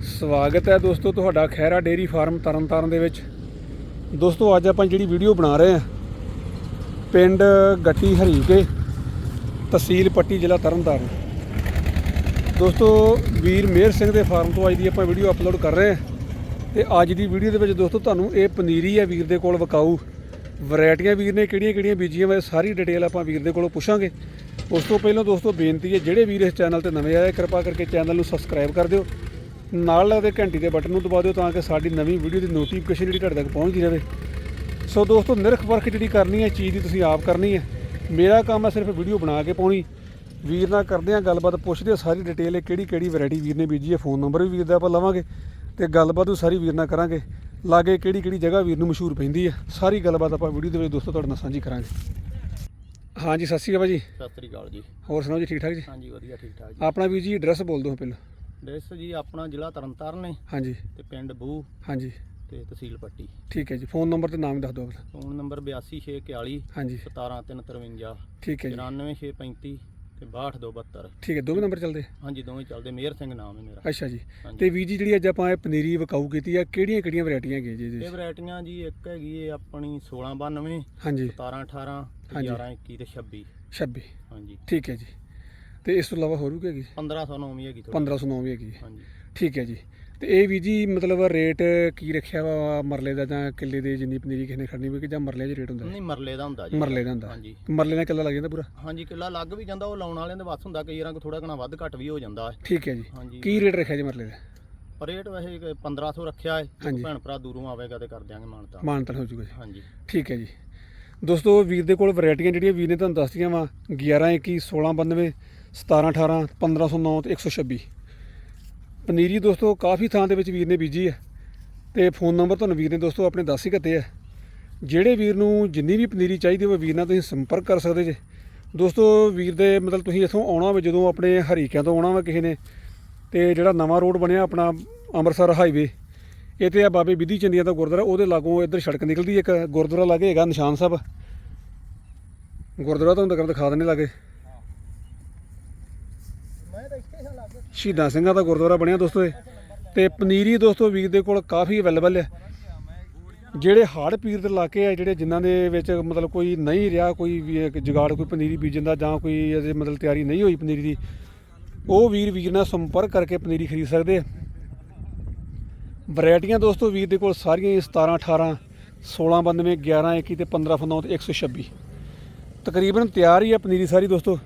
ਸਵਾਗਤ ਹੈ ਦੋਸਤੋ ਤੁਹਾਡਾ ਖੈਰਾ ਡੇਰੀ ਫਾਰਮ ਤਰਨਤਾਰਨ ਦੇ ਵਿੱਚ। ਦੋਸਤੋ ਅੱਜ ਆਪਾਂ ਜਿਹੜੀ ਵੀਡੀਓ ਬਣਾ ਰਹੇ ਹਾਂ, ਪਿੰਡ ਗੱਟੀ ਹਰੀਕੇ, ਤਹਿਸੀਲ ਪੱਟੀ ਜ਼ਿਲ੍ਹਾ ਤਰਨਤਾਰਨ। ਦੋਸਤੋ ਵੀਰ ਮੇਰ ਸਿੰਘ ਦੇ ਫਾਰਮ ਤੋਂ ਅੱਜ ਦੀ ਆਪਾਂ ਵੀਡੀਓ ਅਪਲੋਡ ਕਰ ਰਹੇ ਹਾਂ ਤੇ ਅੱਜ ਦੀ ਵੀਡੀਓ ਦੇ ਵਿੱਚ ਦੋਸਤੋ ਤੁਹਾਨੂੰ ਇਹ ਪਨੀਰੀ ਹੈ ਵੀਰ ਦੇ ਕੋਲ ਵਿਕਾਊ। ਵੈਰਾਈਟੀਆਂ ਵੀਰ ਨੇ ਕਿਹੜੀਆਂ ਕਿਹੜੀਆਂ ਬੀਜੀਆਂ ਵਾ, ਇਹ ਸਾਰੀ ਡਿਟੇਲ ਆਪਾਂ ਵੀਰ ਦੇ ਕੋਲੋਂ ਪੁੱਛਾਂਗੇ। ਉਸ ਤੋਂ ਪਹਿਲਾਂ ਦੋਸਤੋ ਬੇਨਤੀ ਹੈ, ਜਿਹੜੇ ਵੀਰ ਇਸ ਚੈਨਲ ਤੇ ਨਵੇਂ ਆਏ ਕਿਰਪਾ ਕਰਕੇ ਚੈਨਲ ਨੂੰ ਸਬਸਕ੍ਰਾਈਬ ਕਰ ਦਿਓ। ਨਾਲ ਲੱਗਦੇ ਘੰਟੀ ਦੇ ਬਟਨ ਨੂੰ ਦਬਾ ਦਿਓ ਤਾਂ ਕਿ ਸਾਡੀ ਨਵੀਂ ਵੀਡੀਓ ਦੀ ਨੋਟੀਫਿਕੇਸ਼ਨ ਜਿਹੜੀ ਤੁਹਾਡੇ ਤੱਕ ਪਹੁੰਚਦੀ ਰਹੇ। ਸੋ ਦੋਸਤੋ ਨਿਰਖ ਪਰਖ ਜਿਹੜੀ ਕਰਨੀ ਹੈ ਚੀਜ਼ ਦੀ ਤੁਸੀਂ ਆਪ ਕਰਨੀ ਹੈ। ਮੇਰਾ ਕੰਮ ਹੈ ਸਿਰਫ ਵੀਡੀਓ ਬਣਾ ਕੇ ਪਾਉਣੀ। ਵੀਰ ਨਾਲ ਕਰਦੇ ਆ ਗੱਲਬਾਤ ਪੁੱਛਦੇ ਆ ਸਾਰੀ ਡਿਟੇਲ ਹੈ ਕਿਹੜੀ ਕਿਹੜੀ ਵੈਰਾਈਟੀ ਵੀਰ ਨੇ ਬੀਜੀ ਹੈ ਫੋਨ ਨੰਬਰ ਵੀ ਵੀਰ ਦਾ ਆਪਾਂ ਲਵਾਂਗੇ ਤੇ ਗੱਲਬਾਤ ਵੀ ਸਾਰੀ ਵੀਰ ਨਾਲ ਕਰਾਂਗੇ। ਲਾਗੇ ਕਿਹੜੀ ਕਿਹੜੀ ਜਗ੍ਹਾ ਵੀਰ ਨੂੰ ਮਸ਼ਹੂਰ ਪੈਂਦੀ ਹੈ ਸਾਰੀ ਗੱਲਬਾਤ ਆਪਾਂ ਵੀਡੀਓ ਦੇ ਵਿੱਚ ਦੋਸਤੋ ਤੁਹਾਡੇ ਨਾਲ ਸਾਂਝੀ ਕਰਾਂਗੇ। ਹਾਂਜੀ ਸਤਿ ਸ਼੍ਰੀ ਅਕਾਲ ਜੀ ਸਤਿ ਸ੍ਰੀ ਅਕਾਲ ਜੀ। ਹੋਰ ਸੁਣਾਓ ਜੀ ਠੀਕ ਠਾਕ ਜੀ? ਹਾਂਜੀ ਵਧੀਆ ਠੀਕ ਠਾਕ ਜੀ। ਆਪਣਾ ਵੀਰ ਜੀ ਐਡਰੈਸ ਬੋਲ ਦਿਓ ਪਹਿਲਾਂ। ਡਰੈਸ ਜੀ ਆਪਣਾ ਜ਼ਿਲ੍ਹਾ ਤਰਨਤਾਰਨ ਨੇ ਹਾਂਜੀ। ਤੇ ਪਿੰਡ ਬੂ ਹਾਂਜੀ। ਤੇ ਤਹਿਸੀਲ ਪੱਟੀ। ਠੀਕ ਹੈ ਜੀ। ਫੋਨ ਨੰਬਰ ਤੇ ਨਾਮ ਵੀ ਦੱਸ ਦਿਓ ਆਪਣਾ। ਫੋਨ ਨੰਬਰ 8261 ਹਾਂਜੀ। 17353 ਠੀਕ ਹੈ ਜੀ। 94635 ਤੇ 6272 ਠੀਕ ਹੈ। ਦੋਵੇਂ ਨੰਬਰ ਚੱਲਦੇ? ਹਾਂਜੀ ਦੋਵੇਂ ਚੱਲਦੇ। ਮੇਹਰ ਸਿੰਘ ਨਾਮ ਹੈ ਮੇਰਾ। ਅੱਛਾ ਜੀ। ਤੇ ਵੀਰ ਜੀ ਜਿਹੜੀ ਅੱਜ ਆਪਾਂ ਇਹ ਪਨੀਰੀ ਵਿਕਾਊ ਕੀਤੀ ਆ ਕਿਹੜੀਆਂ ਕਿਹੜੀਆਂ ਵੈਰਾਈਟੀਆਂ ਹੈਗੀਆਂ ਜੀ ਇਹ? ਵੈਰਾਈਟੀਆਂ ਜੀ ਇੱਕ ਹੈਗੀ ਹੈ ਆਪਣੀ 1692 ਹਾਂਜੀ। 1718 ਹਾਂਜੀ। 1121 ਤੇ 26 26 ਹਾਂਜੀ। ਠੀਕ ਹੈ ਜੀ। ਤੇ ਇਸ ਤੋਂ ਇਲਾਵਾ ਹੋਰ ਵੀ ਕੋਈ ਹੈਗੀ? 1509 ਵੀ ਹੈਗੀ ਥੋੜ੍ਹੀ। 1509 ਵੀ ਹੈਗੀ। ਹੈ। ਹਾਂਜੀ। ਠੀਕ ਹੈ ਜੀ। ਤੇ ਇਹ ਵੀ ਜੀ ਮਤਲਬ ਰੇਟ ਕੀ ਰੱਖਿਆ ਵਾ ਮਰਲੇ ਦਾ ਜਾਂ ਕਿੱਲੇ ਦੇ ਜਿੰਨੀ ਪਨੀਰੀ ਕਿਸੇ ਨੇ ਖੜਨੀ ਹੋਵੇ ਕਿ ਜਾਂ ਮਰਲੇ ਦਾ ਰੇਟ ਹੁੰਦਾ ਨਹੀਂ ਮਰਲੇ ਦਾ ਹੁੰਦਾ ਜੀ। ਮਰਲੇ ਦਾ ਹੁੰਦਾ। ਹਾਂਜੀ। ਮਰਲੇ ਦਾ ਕਿੱਲਾ ਲੱਗ ਜਾਂਦਾ ਪੂਰਾ? ਹਾਂਜੀ ਕਿੱਲਾ ਲੱਗ ਵੀ ਜਾਂਦਾ ਉਹ ਲਾਉਣ ਵਾਲਿਆਂ ਦੇ ਵੱਸ ਹੁੰਦਾ ਕਈ ਰੰਗ ਥੋੜਾ ਘਣਾ ਵੱਧ ਘੱਟ ਵੀ ਹੋ ਜਾਂਦਾ ਹੈ। ਠੀਕ ਹੈ ਜੀ। ਹਾਂਜੀ। ਕੀ ਰੇਟ ਰੱਖਿਆ ਜੀ ਮਰਲੇ ਦਾ? ਪਰ ਰੇਟ ਵੈਸੇ ਕਿ 1500 ਰੱਖਿਆ ਹੈ। ਜੇ ਹਾਂਜੀ। ਭੈਣ ਭਰਾ ਦੂਰੋਂ ਆਵੇਗਾ ਤੇ ਕਰ ਦਿਆਂਗੇ ਮਾਨਤਾ। ਮਾਨਤਨ ਹੋ ਜੂਗਾ ਜੀ। ਹਾਂਜੀ। ਠੀਕ ਹੈ ਜੀ। ਦੋਸਤੋ ਵੀਰ ਦੇ ਕੋਲ ਵੈਰਾਈਟੀਆਂ ਜਿਹੜੀਆਂ ਵੀਰ ਨੇ ਤੁਹਾਨੂੰ ਦੱਸਤੀਆਂ ਵਾ 11 21 16 92 17 18 1509 ਤੇ 126 ਪਨੀਰੀ ਦੋਸਤੋ, ਕਾਫੀ ਥਾਂ ਦੇ ਵਿੱਚ ਵੀਰ ਨੇ ਬੀਜੀ ਹੈ ਤੇ ਫੋਨ ਨੰਬਰ ਤੁਹਾਨੂੰ ਵੀਰ ਨੇ ਦੋਸਤੋ ਆਪਣੇ ਦੱਸ ਹੀ ਕੱਤੇ ਆ ਜਿਹੜੇ ਵੀਰ ਨੂੰ ਜਿੰਨੀ ਵੀ ਪਨੀਰੀ ਚਾਹੀਦੀ ਹੋਵੇ ਵੀਰ ਨਾਲ ਤੁਸੀਂ ਸੰਪਰਕ ਕਰ ਸਕਦੇ ਜੇ। ਦੋਸਤੋ, ਵੀਰ ਦੇ ਮਤਲਬ ਤੁਸੀਂ ਇੱਥੋਂ ਆਉਣਾ ਹੋਵੇ, ਜਦੋਂ ਆਪਣੇ ਹਰੀਕਿਆਂ ਤੋਂ ਆਉਣਾ ਵਾ ਕਿਸੇ ਨੇ, ਤੇ ਜਿਹੜਾ ਨਵਾਂ ਰੋਡ ਬਣਿਆ ਆਪਣਾ ਅੰਮ੍ਰਿਤਸਰ ਹਾਈਵੇ ਇਹ ਤੇ ਆ ਬਾਬੇ ਵਿਧੀ ਚੰਦੀਆਂ ਦਾ ਗੁਰਦੁਆਰਾ, ਉਹਦੇ ਲਾਗੋਂ ਇੱਧਰ ਸੜਕ ਨਿਕਲਦੀ ਇੱਕ ਗੁਰਦੁਆਰਾ ਲਾਗੇ ਹੈਗਾ ਨਿਸ਼ਾਨ ਸਾਹਿਬ। ਗੁਰਦੁਆਰਾ ਤੁਹਾਨੂੰ ਤੱਕ ਦਿਖਾ ਦਿੰਦੇ ਲਾਗੇ ਮੈਂ ਤਾਂ ਇੱਥੇ ਹਾਂ ਲੱਗ ਸ਼ਹੀਦਾਂ ਸਿੰਘਾਂ ਦਾ ਗੁਰਦੁਆਰਾ ਬਣਿਆ ਦੋਸਤੋ ਇਹ। ਤੇ ਪਨੀਰੀ ਦੋਸਤੋ ਵੀਰ ਦੇ ਕੋਲ ਕਾਫੀ ਅਵੇਲੇਬਲ ਹੈ ਜਿਹੜੇ ਹਾੜ ਪੀਰ ਦੇ ਇਲਾਕੇ ਆ, ਜਿਹੜੇ ਜਿਨ੍ਹਾਂ ਦੇ ਵਿੱਚ ਮਤਲਬ ਕੋਈ ਨਹੀਂ ਰਿਹਾ, ਕੋਈ ਵੀ ਇੱਕ ਕੋਈ ਪਨੀਰੀ ਬੀਜਣ ਦਾ ਜਾਂ ਕੋਈ ਇਹਦੇ ਮਤਲਬ ਤਿਆਰੀ ਨਹੀਂ ਹੋਈ ਪਨੀਰੀ ਦੀ, ਉਹ ਵੀਰ ਵੀਰ ਨਾਲ ਸੰਪਰਕ ਕਰਕੇ ਪਨੀਰੀ ਖਰੀਦ ਸਕਦੇ ਆ। ਵੈਰਾਈਟੀਆਂ ਦੋਸਤੋ ਵੀਰ ਦੇ ਕੋਲ ਸਾਰੀਆਂ ਹੀ 17 18 16 92 11 21 ਤੇ 15 9 ਤੇ 126 ਤਕਰੀਬਨ ਤਿਆਰ ਹੀ ਆ ਪਨੀਰੀ ਸਾਰੀ ਦੋਸਤੋ।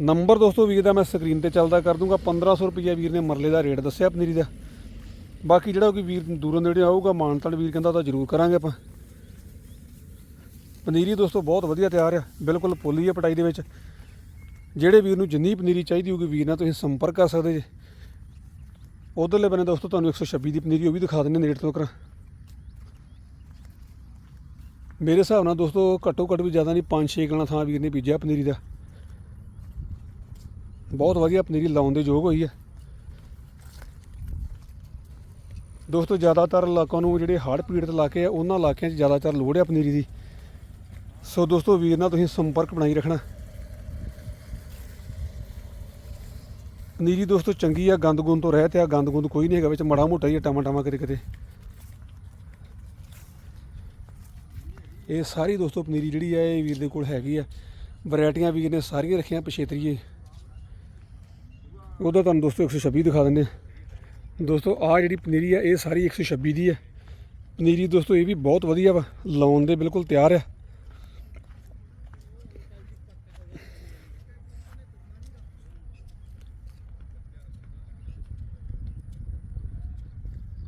ਨੰਬਰ ਦੋਸਤੋ ਵੀਰ ਦਾ ਮੈਂ ਸਕਰੀਨ ਤੇ ਚੱਲਦਾ ਕਰ ਦੂੰਗਾ। 1500 ਰੁਪਈਆ ਵੀਰ ਨੇ ਮਰਲੇ ਦਾ ਰੇਟ ਦੱਸਿਆ ਪਨੀਰੀ ਦਾ। ਬਾਕੀ ਜਿਹੜਾ ਕੋਈ ਵੀਰ ਦੂਰੋਂ ਨੇੜੇ ਆਊਗਾ ਮਾਨਤੜ ਵੀਰ ਕਹਿੰਦਾ ਤਾਂ ਜ਼ਰੂਰ ਕਰਾਂਗੇ ਆਪਾਂ। ਪਨੀਰੀ ਦੋਸਤੋ ਬਹੁਤ ਵਧੀਆ ਤਿਆਰ ਆ, ਬਿਲਕੁਲ ਪੋਲੀ ਆ ਪਟਾਈ ਦੇ ਵਿੱਚ। ਜਿਹੜੇ ਵੀਰ ਨੂੰ ਜਿੰਨੀ ਪਨੀਰੀ ਚਾਹੀਦੀ ਹੋਊਗੀ, ਵੀਰ ਨਾਲ ਤੁਸੀਂ ਸੰਪਰਕ ਕਰ ਸਕਦੇ ਜੇ। ਉਧਰਲੇ ਬੰਨੇ ਦੋਸਤੋ ਤੁਹਾਨੂੰ 126 ਦੀ ਪਨੀਰੀ, ਉਹ ਵੀ ਦਿਖਾ ਦਿੰਦੇ ਨੇੜੇ ਤੋਂ ਕਰਾਂ। ਮੇਰੇ ਹਿਸਾਬ ਨਾਲ ਦੋਸਤੋ ਘੱਟੋ ਘੱਟ ਵੀ ਜ਼ਿਆਦਾ ਨਹੀਂ 5-6 ਗਣਾ ਥਾਂ ਵੀਰ ਨੇ ਬੀਜਿਆ ਪਨੀਰੀ ਦਾ। ਬਹੁਤ ਵਧੀਆ ਪਨੀਰੀ ਲਾਉਣ ਦੇ ਯੋਗ ਹੋਈ ਹੈ। ਦੋਸਤੋ ਜ਼ਿਆਦਾਤਰ ਇਲਾਕਿਆਂ ਨੂੰ ਜਿਹੜੇ ਹੜ੍ਹ ਪੀੜਤ ਇਲਾਕੇ ਆ ਉਹਨਾਂ ਇਲਾਕਿਆਂ 'ਚ ਜ਼ਿਆਦਾਤਰ ਲੋੜ ਹੈ ਪਨੀਰੀ ਦੀ। ਸੋ ਦੋਸਤੋ ਵੀਰ ਨਾਲ ਤੁਸੀਂ ਸੰਪਰਕ ਬਣਾਈ ਰੱਖਣਾ। ਪਨੀਰੀ ਦੋਸਤੋ ਚੰਗੀ ਆ ਗੰਦ ਗੁੰਦ ਤੋਂ ਰਹਿਤ ਆ ਗੰਦ ਗੁੰਦ ਕੋਈ ਨਹੀਂ ਹੈਗਾ ਵਿੱਚ ਮੜਾ ਮੋਟਾ ਹੀ ਆ, ਟਮਾ ਟਮਾ ਕਿਤੇ ਕਿਤੇ ਇਹ ਸਾਰੀ ਦੋਸਤੋ ਪਨੀਰੀ ਜਿਹੜੀ ਆ ਇਹ ਵੀਰ ਦੇ ਕੋਲ ਹੈਗੀ ਆ। ਵੈਰਾਈਟੀਆਂ ਵੀਰ ਨੇ ਸਾਰੀਆਂ ਰੱਖੀਆਂ ਪਛੇਤਰੀਏ ਉਹਦਾ ਤੁਹਾਨੂੰ ਦੋਸਤੋ 126 ਦਿਖਾ ਦਿੰਦੇ ਆ ਦੋਸਤੋ ਆ ਜਿਹੜੀ ਪਨੀਰੀ ਆ, ਇਹ ਸਾਰੀ 126 ਦੀ ਆ। ਪਨੀਰੀ ਦੋਸਤੋ, ਇਹ ਵੀ ਬਹੁਤ ਵਧੀਆ ਵਾ। ਲਾਉਣ ਦੇ ਬਿਲਕੁਲ ਤਿਆਰ ਆ।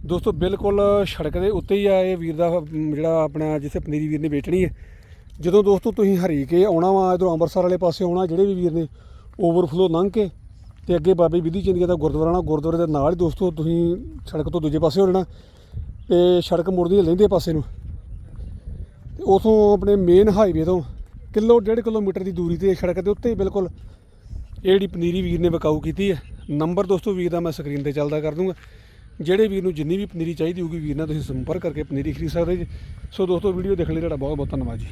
ਦੋਸਤੋ, ਬਿਲਕੁਲ ਸੜਕ ਦੇ ਉੱਤੇ ਹੀ ਆ ਇਹ ਵੀਰ ਦਾ ਜਿਹੜਾ ਆਪਣਾ ਜਿੱਥੇ ਪਨੀਰੀ ਵੀਰ ਨੇ ਵੇਚਣੀ ਹੈ ਜਦੋਂ ਦੋਸਤੋ ਤੁਸੀਂ ਹਰੀ ਕੇ ਆਉਣਾ ਵਾ, ਇਧਰੋਂ ਅੰਮ੍ਰਿਤਸਰ ਵਾਲੇ ਪਾਸੇ ਆਉਣਾ, ਜਿਹੜੇ ਵੀ ਵੀਰ ਨੇ ਓਵਰਫਲੋ ਲੰਘ ਕੇ ਤੇ ਅੱਗੇ ਬਾਬੇ ਵਿਧੀ ਚੰਦੀਆਂ ਦਾ ਗੁਰਦੁਆਰਾ ਨਾ ਗੁਰਦੁਆਰੇ ਦੇ ਨਾਲ ਹੀ ਦੋਸਤੋ ਤੁਸੀਂ ਸੜਕ ਤੋਂ ਦੂਜੇ ਪਾਸੇ ਹੋ ਜਾਣਾ ਤੇ ਸੜਕ ਮੁੜਦੀ ਹੈ ਲਹਿੰਦੇ ਪਾਸੇ ਨੂੰ। ਤੇ ਉਥੋਂ ਆਪਣੇ ਮੇਨ ਹਾਈਵੇ ਤੋਂ ਕਿਲੋ, ਡੇਢ ਕਿਲੋਮੀਟਰ ਦੀ ਦੂਰੀ ਤੇ ਸੜਕ ਦੇ ਉੱਤੇ ਬਿਲਕੁਲ ਇਹ ਜਿਹੜੀ ਪਨੀਰੀ ਵੀਰ ਨੇ ਵਿਕਾਊ ਕੀਤੀ ਹੈ। ਨੰਬਰ ਦੋਸਤੋ ਵੀਰ ਦਾ ਮੈਂ ਸਕਰੀਨ ਤੇ ਚੱਲਦਾ ਕਰ ਦੂੰਗਾ। ਜਿਹੜੇ ਵੀਰ ਨੂੰ ਜਿੰਨੀ ਵੀ ਪਨੀਰੀ ਚਾਹੀਦੀ ਹੋਊਗੀ ਵੀਰ ਨਾਲ ਤੁਸੀਂ ਸੰਪਰਕ ਕਰਕੇ ਪਨੀਰੀ ਖਰੀਦ ਸਕਦੇ ਜੀ। ਸੋ ਦੋਸਤੋ ਵੀਡੀਓ ਦੇਖਣ ਲਈ, ਤੁਹਾਡਾ ਬਹੁਤ ਬਹੁਤ ਧੰਨਵਾਦ ਜੀ।